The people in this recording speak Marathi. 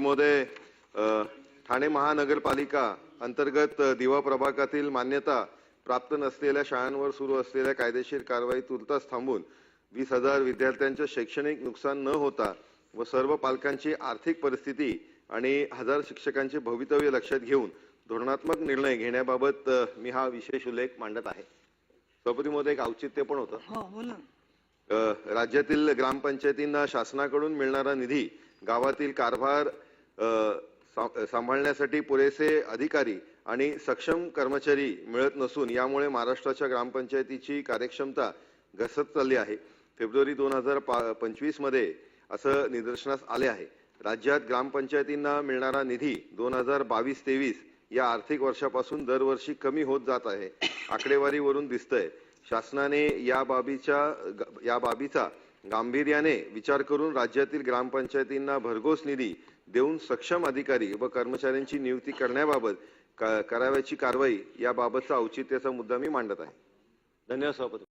अ, ठाणे महानगरपालिका अंतर्गत दिवा प्रभागातील मान्यता प्राप्त नसलेल्या शाळांवर सुरू असलेल्या कायदेशीर कारवाई तुर्तास थांबून वीस हजार विद्यार्थ्यांचे शैक्षणिक नुकसान न होता व सर्व पालकांची आर्थिक परिस्थिती आणि हजार शिक्षकांचे भवितव्य लक्षात घेऊन धोरणात्मक निर्णय घेण्याबाबत मी हा विशेष उल्लेख मांडत आहे. सभापतीमध्ये एक औचित्य पण होतं. हो राज्यातील ग्रामपंचायतींना शासनाकडून मिळणारा निधी गावातील कारभार सांभाळण्यासाठी पुरेसे अधिकारी आणि सक्षम कर्मचारी मिळत नसून यामुळे महाराष्ट्राच्या ग्रामपंचायतीची कार्यक्षमता घसरत चालली आहे. फेब्रुवारी दोन हजार पंचवीसमध्ये असं निदर्शनास आले आहे. राज्यात ग्रामपंचायतींना मिळणारा निधी दोन हजार बावीस तेवीस या आर्थिक वर्षापासून दरवर्षी कमी होत जात आहे. आकडेवारीवरून दिसतंय. शासनाने या बाबीच्या या बाबीचा गांभीर्याने विचार करून राज्यातील ग्रामपंचायतींना भरघोस निधी देऊन सक्षम अधिकारी व कर्मचाऱ्यांची नियुक्ती करण्याबाबत करावयाची कारवाई याबाबतचा औचित्याचा मुद्दा मी मांडत आहे. धन्यवाद सभापती.